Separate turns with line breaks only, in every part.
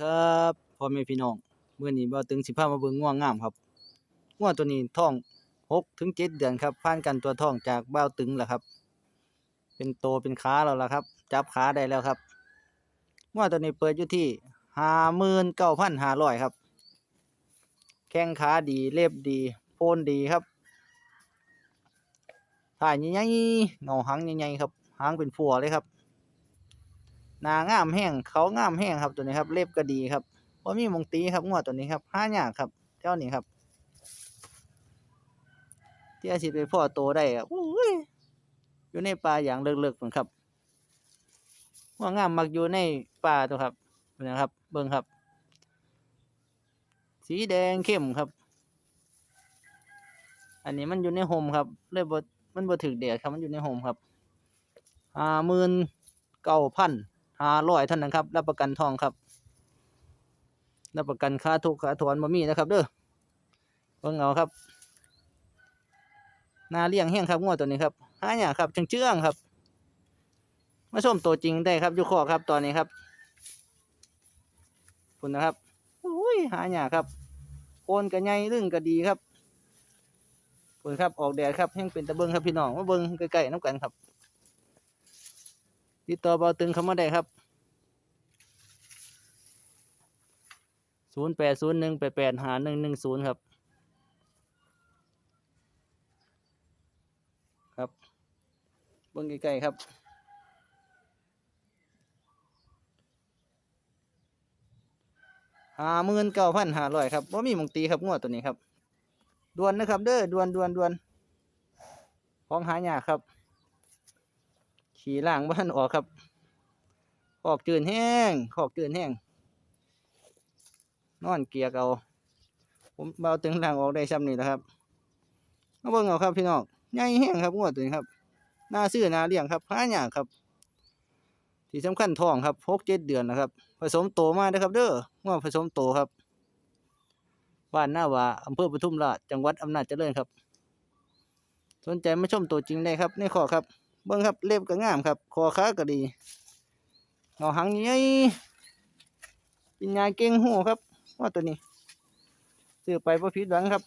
ครับพ่อแม่พี่น้องมื้อนี้บ่าวตึงสิพามาเบิ่งง่วงงามครับง่วงตัวนี้ท้อง6ถึง7เดือนครับผ่านการตัวท้องจากบ่าตึงแล้วครับ เป็นโตเป็นขาแล้วล่ะครับ จับขาได้แล้วครับง่วงตัวนี้เปิดอยู่ที่59,500ครับ แข้งขาดีเล็บดี โพนดีครับถ่ายใหญ่ๆเงาหางใหญ่ๆครับหางเป็นฟัวเลยครับ หนางามแห้งเขางามแห้งครับตัวนี้ครับ เล็บก็ดีครับว่ามีมงตีครับงวดตัวนี้ครับห้ายากครับเจ้านี้ครับที่อาชีพไปพ่อโตได้ครับอยู่ในป่าอย่างเลิกๆเหมือนครับว่างามมักอยู่ในป่าตัวครับนะครับ เบิ่งครับ สีแดงเข้มครับ อันนี้มันอยู่ในโฮมครับเลยบมันบ่ถึกแดดครับมันอยู่ในโฮมครับห้าหมื่นเก้าพัน ห้าร้อยเท่านั้นครับ รับประกันทองครับ รับประกันค่าทุกค่าถอนบ่มีนะครับ เด้อเบิ่งเอาครับ นาเลี้ยงแห้งครับงวดตัวนี้ครับหาหยังครับจังเจื้องครับ มาชมตัวจริงได้ครับอยู่คอครับตอนนี้ครับคุณนะครับอุ้ยหาหยังครับโคนก็ใหญ่ลึงก็ดีครับคุณครับออกแดดครับแห้งเป็นตะเบิงครับพี่น้องมาเบิงใกล้ๆน้ำกันครับ ติดต่อเบาตึงเข้ามาได้ครับศูนย์แปดศูนย์หนึ่งแปดแปดหาหนึ่งหนึ่งศูนย์ครับ ครับเบิ้งใกล้ๆครับห้าหมื่นเก้าพันห้าร้อยครับว่ามีมงตีครับงวดตัวนี้ครับดวนนะครับเด้อดวนดวนดวนของหายากครับ ขี่ล่างบ้านออกครับขอกจืนแห้งขอกจืนแห้ง นอนเกียกเอา ผมเบาตึงล่างออกได้ซ้ำนี่แหละครับมาเบิ่งเอาครับพี่น้องใหญ่แห้งครับงวดตัวนี้ครับหน้าซื้อหน้าเลี้ยงครับหายากครับ ที่สำคัญท้องครับหกเจ็ดเดือนนะครับ ผสมโตมาเด้อครับ เด้องวดผสมโตครับ บ้านหน้าว่าอำเภอปทุมราชจังหวัดอำนาจเจริญครับ สนใจมาชมตัวจริงได้ครับในขอครับ เบิ่งครับเล็บก็งามครับ คอขาก็ดีเงาหางใหญ่ปิญญาเก่งหูครับว่าตัวนี้ซื้อไปบ่ผิดหวังครับ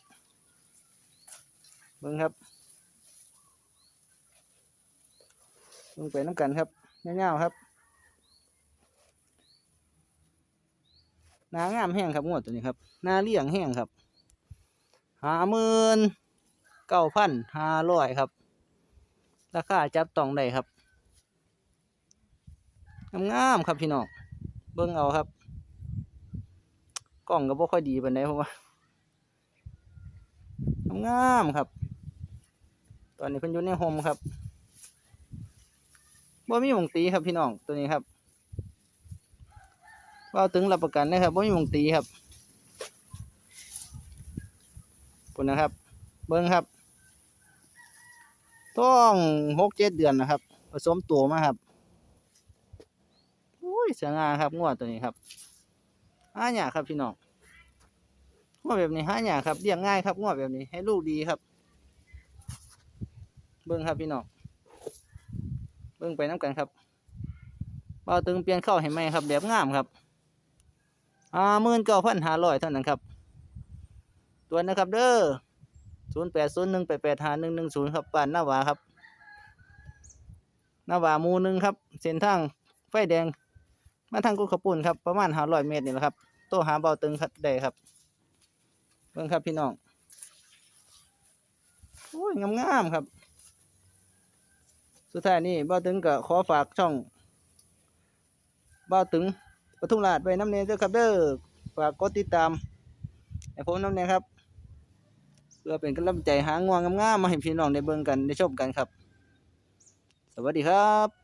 เบิ่งครับเบิ่งไปน้ำกันครับเงาๆครับหนางามแห้งครับงวดตัวนี้ครับหนาเลี้ยงแห้งครับหาหมื่นเก้าพันห้าร้อยครับ ราคาจับต้องได้ครับงามๆครับพี่น้องเบิ่งเอาครับ กล้องก็บ่ค่อยดีปานใดเพราะว่างามครับ ตอนนี้เพิ่นอยู่ในโฮมครับบ่มีหมงตีครับพี่น้องตัวนี้ครับเว่าถึงรับประกันนะครับบ่มีหมงตีครับคุณนะครับ เบิ่งครับ ต้องหกเจ็ดเดือนนะครับ ผสมตัวมาครับอุ้ยเสียงาครับงวดตัวนี้ครับห้าหยาครับพี่น้องงวดแบบนี้ห้าหยาครับเลี้ยงง่ายครับงวดแบบนี้ให้ลูกดีครับ เบิ้งครับพี่น้องเบิ้งไปน้ำกันครับเบาตึงเปลี่ยนเข้าให้ไหมครับ แบบงามครับอ่าหมื่นเก้าพันห้าร้อยเท่านั้นครับ ตัวนะครับเด้อ ศูนย์แปดศูนย์หนึ่งแปดแปดห้าหนึ่งหนึ่งศูนย์ครับบ้านหน้าวาครับหน้าวามูหนึ่งครับ เส้นทางไฟแดง มาทางกุขปุ่นครับ ประมาณห้าร้อยเมตรนี่แหละครับโตหาเบาตึงครับได้ครับเบิ่งครับพี่น้องโอ้ยงามๆครับ สุดท้ายนี่เบาตึงก็ขอฝากช่องเบาตึงปทุมราชไว้น้ำเนยเด้อครับเด้อฝากกดติดตามให้ผมน้ำเนยครับ เพื่อเป็นกำลังใจหางวงงามๆมาให้พี่น้องได้เบิ่งกันได้ชมกันครับ สวัสดีครับ